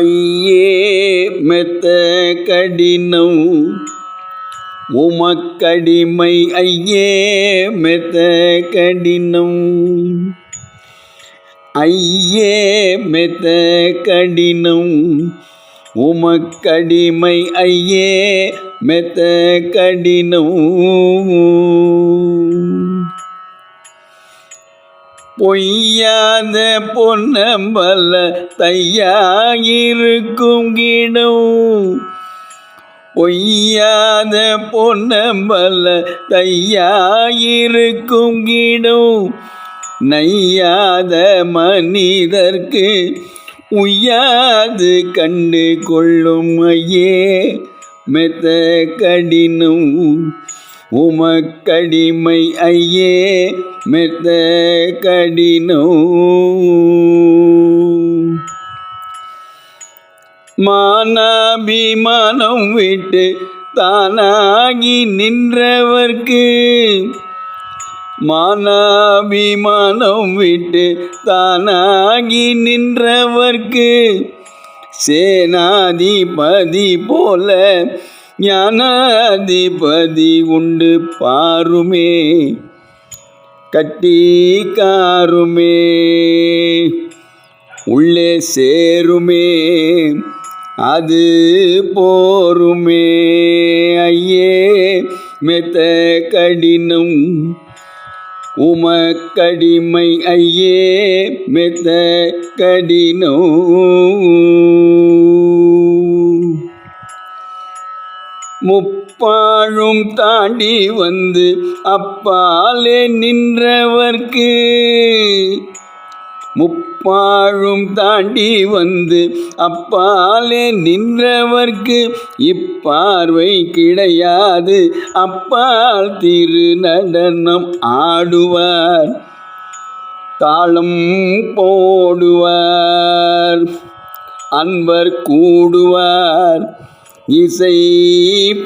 ஐயே மெத்த கடினம். உமக்கடிமை ஐயே மெத்த கடினம். ஐயே மெத்த கடினம். உமக்கடிமை ஐயே மெத்த கடினம். பொய்யாத பொன்னம்பல தையாயிருக்கும் கிடம். பொய்யாத பொன்னம்பல தையாயிருக்கும் கிடம். நையாத மனிதர்க்கு உய்யாது கண்டு கொள்ளும் ஐயே மெத்த கடினம் உமக்கடிமை ஐயே மெத்த கடினோ மானாபிமானம் விட்டு தானாகி நின்றவர்க்கு மானாபிமானம் விட்டு தானாகி நின்றவர்க்கு சேனாதிபதி போல ஞானாதிபதி உண்டு பாருமே கட்டி காருமே உள்ளே சேருமே அது போருமே. ஐயே மெத்த கடினம் உமக்கடிமை ஐயே மெத்த கடினம். முப்பாழும் தாண்டி வந்து அப்பாலே நின்றவர்க்கு. முப்பாழும் தாண்டி வந்து அப்பாலே நின்றவர்க்கு. இப்பார்வை கிடையாது அப்பால் திரு நடனம் ஆடுவார். தாளம் போடுவார் அன்பர் கூடுவார். இசை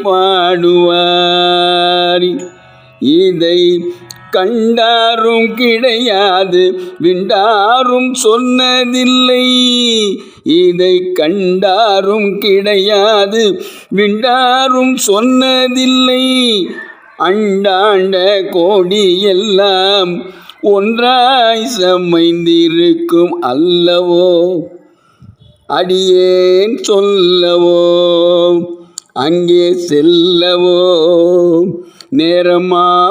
பாடுவார். இதை கண்டாரும் கிடையாது விண்டாரும் சொன்னதில்லை. இதை கண்டாரும் கிடையாது விண்டாரும் சொன்னதில்லை. அண்டாண்ட கோடி எல்லாம் ஒன்றாய் சமைந்திருக்கும் அல்லவோ? அடியேன் சொல்லவோ? அங்கே செல்லவோ? நேரமாகுதல்லவோ?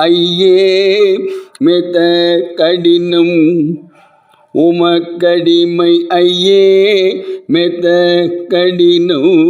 ஐயே மெத்த கடினம் உமக்கடிமை. ஐயே மெத்த கடினம்